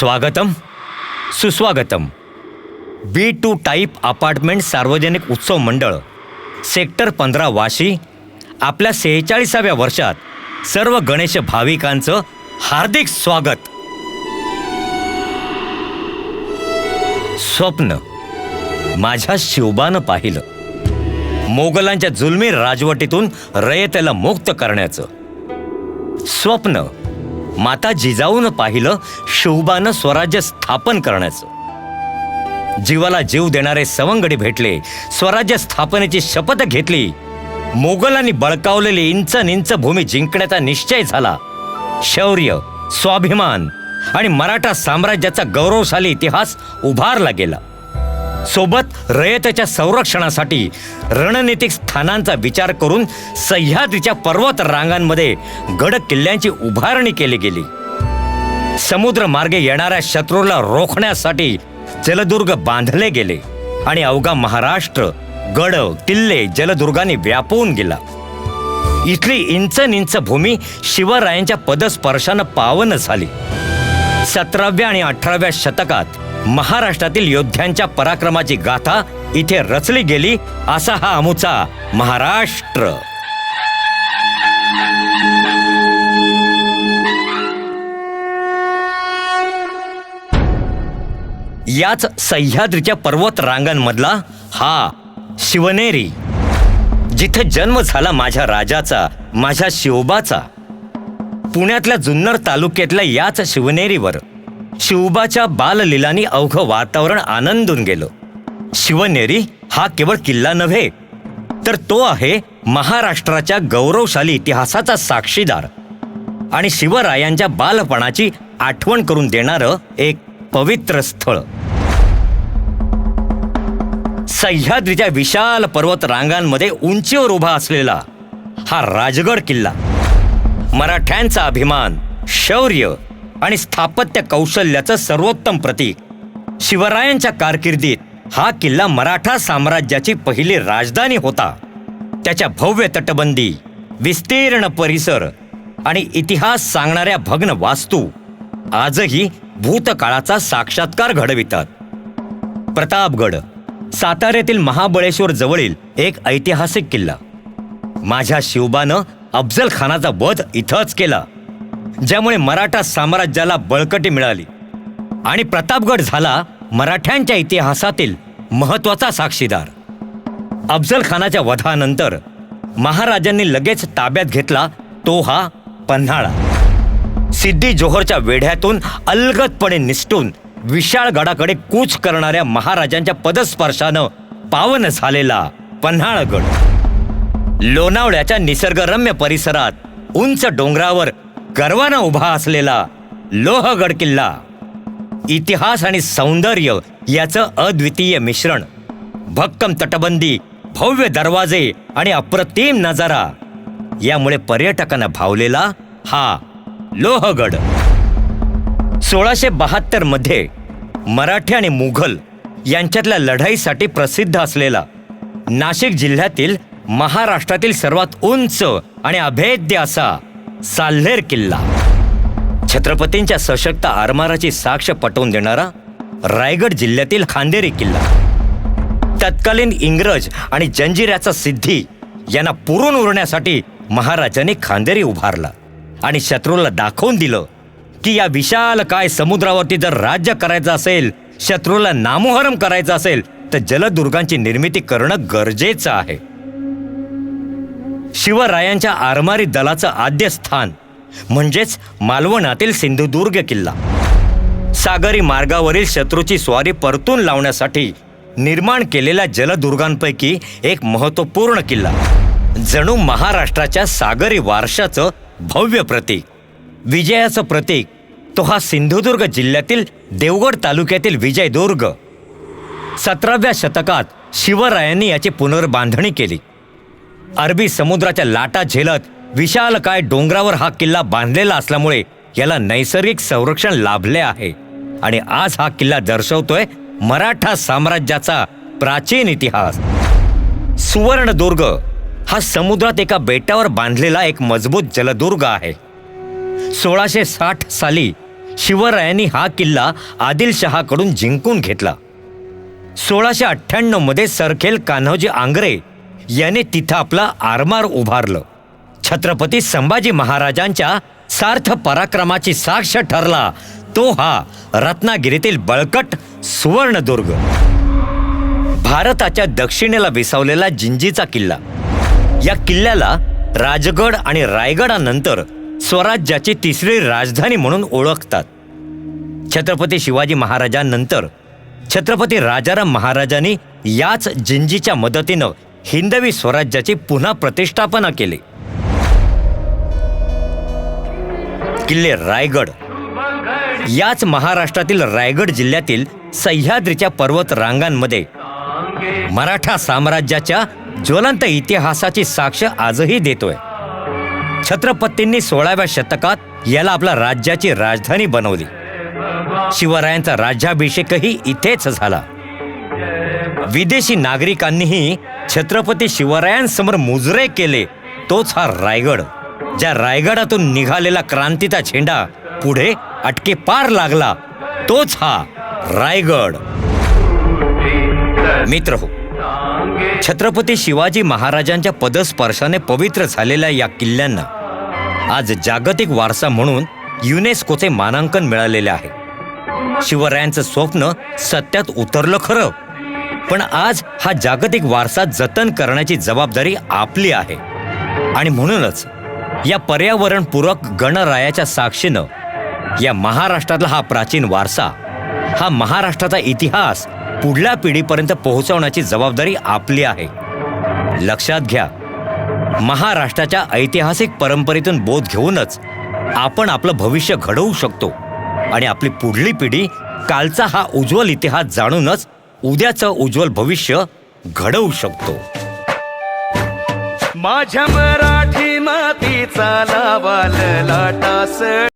स्वागतम। सुस्वागतम। बी two type apartment सार्वजनिक उत्सव मंडळ सेक्टर पंधरा वाशी आपल्या सेहेचाळीसाव्या वर्षात सर्व गणेश भाविकांचं हार्दिक स्वागत. स्वप्न माझ्या शिवबानं पाहिलं. मोगलांच्या जुलमी राजवटीतून रयतेला मुक्त करण्याचं. स्वप्न माता जिजाऊनं पाहिलं शिवबानं स्वराज्य स्थापन करण्याचं. जीवाला जीव देणारे सवंगडी भेटले स्वराज्य स्थापनेची शपथ घेतली. मोगलांनी बळकावलेली इंच निंच भूमी जिंकण्याचा निश्चय झाला. शौर्य स्वाभिमान आणि मराठा साम्राज्याचा गौरवशाली इतिहास उभारला गेला. सोबत रयतेच्या संरक्षणासाठी रणनीतिक स्थानांचा विचार करून सह्याद्रीच्या पर्वत रांगांमध्ये गड किल्ल्यांची उभारणी केली गेली. समुद्र मार्गे येणाऱ्या शत्रूला रोखण्यासाठी जलदुर्ग बांधले गेले आणि अवघा महाराष्ट्र गड किल्ले जलदुर्गाने व्यापून गेला. इथली इंच निंच भूमी शिवरायांच्या पदस्पर्शानं पावन झाली. सतराव्या आणि अठराव्या शतकात महाराष्ट्रातील योद्ध्यांच्या पराक्रमाची गाथा इथे रचली गेली असा हा अमुचा महाराष्ट्र. याच सह्याद्रीच्या पर्वत रांगांमधला हा शिवनेरी जिथे जन्म झाला माझ्या राजाचा माझ्या शिवबाचा पुण्यातल्या जुन्नर तालुक्यातल्या याच शिवनेरीवर. शिवबाच्या बाललीलांनी अवघं वातावरण आनंदून गेलं. शिवनेरी हा केवळ किल्ला नव्हे तर तो आहे महाराष्ट्राच्या गौरवशाली इतिहासाचा साक्षीदार. आणि शिवरायांच्या बालपणाची आठवण करून देणारं एक पवित्र स्थळ. सह्याद्रीच्या विशाल पर्वत रांगांमध्ये उंचीवर उभा असलेला हा राजगड किल्ला मराठ्यांचा अभिमान शौर्य आणि स्थापत्य कौशल्याचं सर्वोत्तम प्रतीक. शिवरायांच्या कारकिर्दीत हा किल्ला मराठा साम्राज्याची पहिली राजधानी होता. त्याच्या भव्य तटबंदी विस्तीर्ण परिसर आणि इतिहास सांगणाऱ्या भग्न वास्तू आजही भूतकाळाचा साक्षात्कार घडवितात. प्रतापगड साताऱ्यातील महाबळेश्वर जवळील एक ऐतिहासिक किल्ला. माझ्या शिवबानं अफजल खानाचा वध इथंच केला. ज्यामुळे मराठा साम्राज्याला बळकटी मिळाली. आणि प्रतापगड झाला मराठ्यांच्या इतिहासातील महत्त्वाचा साक्षीदार. अफजल खानाच्या वधानंतर महाराजांनी लगेच ताब्यात घेतला तो हा पन्हाळा. सिद्धी जोहरच्या वेढ्यातून अलगदपणे निसटून विशाळ गडाकडे कूच करणाऱ्या महाराजांच्या पदस्पर्शानं पावन झालेला पन्हाळगड. लोणावळ्याच्या निसर्गरम्य परिसरात उंच डोंगरावर गर्वानं उभा असलेला लोहगड किल्ला इतिहास आणि सौंदर्य याचं अद्वितीय मिश्रण भक्कम तटबंदी भव्य दरवाजे आणि अप्रतिम नजारा यामुळे पर्यटकांना भावलेला हा लोहगड. सोळाशे बहात्तरमध्ये मराठी आणि मुघल यांच्यातल्या लढाईसाठी प्रसिद्ध असलेला नाशिक जिल्ह्यातील महाराष्ट्रातील सर्वात उंच आणि अभेद्य असा साल्हेर किल्ला. छत्रपतींच्या सशक्त आरमाराची साक्ष पटवून देणारा रायगड जिल्ह्यातील खांदेरी किल्ला. तत्कालीन इंग्रज आणि जंजिऱ्याचा सिद्धी यांना पुरून उरण्यासाठी महाराजांनी खांदेरी उभारला आणि शत्रूला दाखवून दिलं की या विशाल काय समुद्रावरती जर राज्य करायचं असेल शत्रूला नामोहरम करायचं असेल तर जलदुर्गांची निर्मिती करणं गरजेचं आहे. शिवरायांच्या आरमारी दलाचं आद्य स्थान म्हणजेच मालवणातील सिंधुदुर्ग किल्ला. सागरी मार्गावरील शत्रूची स्वारी परतून लावण्यासाठी निर्माण केलेल्या जलदुर्गांपैकी एक महत्त्वपूर्ण किल्ला. जणू महाराष्ट्राच्या सागरी वारशाचं भव्य प्रतीक. विजयाचं प्रतीक तो हा सिंधुदुर्ग जिल्ह्यातील देवगड तालुक्यातील विजयदुर्ग. सतराव्या शतकात शिवरायांनी याची पुनर्बांधणी केली. अरबी समुद्राच्या लाटा झेलत विशाल काय डोंगरावर हा किल्ला बांधलेला असल्यामुळे याला नैसर्गिक संरक्षण लाभले आहे. आणि आज हा किल्ला दर्शवतोय मराठा साम्राज्याचा प्राचीन इतिहास. सुवर्णदुर्ग हा समुद्रात एका बेटावर बांधलेला एक मजबूत जलदुर्ग आहे. सोळाशे साठ साली शिवरायांनी हा किल्ला आदिलशहाकडून जिंकून घेतला. सोळाशे अठ्ठ्याण्णवमध्ये सरखेल कान्होजी आंग्रे याने तिथं आपला आरमार उभारलं. छत्रपती संभाजी महाराजांच्या सार्थ पराक्रमाची साक्ष ठरला. तो हा रत्नागिरीतील बळकट सुवर्णदुर्ग. भारताच्या दक्षिणेला विसावलेला जिंजीचा किल्ला. या किल्ल्याला राजगड आणि रायगडानंतर स्वराज्याची तिसरी राजधानी म्हणून ओळखतात. छत्रपती शिवाजी महाराजांनंतर छत्रपती राजाराम महाराजांनी याच जिंजीच्या मदतीनं हिंदवी स्वराज्याची पुन्हा प्रतिष्ठापना केली. किल्ले रायगड. याच महाराष्ट्रातील रायगड जिल्ह्यातील सह्याद्रीच्या पर्वत रांगांमध्ये मराठा साम्राज्याच्या ज्वलंत इतिहासाची साक्ष आजही देतोय. छत्रपतींनी सोळाव्या शतकात याला आपल्या राज्याची राजधानी बनवली. शिवरायांचा राज्याभिषेकही इथेच झाला. विदेशी नागरिकांनीही छत्रपती शिवरायांसमोर मुजरे केले. तोच हा रायगड. ज्या रायगडातून निघालेला क्रांतीचा झेंडा पुढे अटके पार लागला तोच हा रायगड. मित्र हो छत्रपती शिवाजी महाराजांच्या पदस्पर्शाने पवित्र झालेल्या या किल्ल्यांना आज जागतिक वारसा म्हणून युनेस्कोचे मानांकन मिळालेले आहे. शिवरायांचं स्वप्न सत्यात उतरलं खरं. पण आज हा जागतिक वारसा जतन करण्याची जबाबदारी आपली आहे. आणि म्हणूनच या पर्यावरणपूरक गणरायाच्या साक्षीनं या महाराष्ट्रातला हा प्राचीन वारसा हा महाराष्ट्राचा इतिहास पुढल्या पिढीपर्यंत पोहोचवण्याची जबाबदारी आपली आहे. लक्षात घ्या महाराष्ट्राच्या ऐतिहासिक परंपरेतून बोध घेऊनच आपण आपलं भविष्य घडवू शकतो. आणि आपली पुढली पिढी कालचा हा उज्ज्वल इतिहास जाणूनच उद्याचं उज्ज्वल भविष्य घडवू शकतो. माझ्या मराठी मातीचा लावाल लाटा सड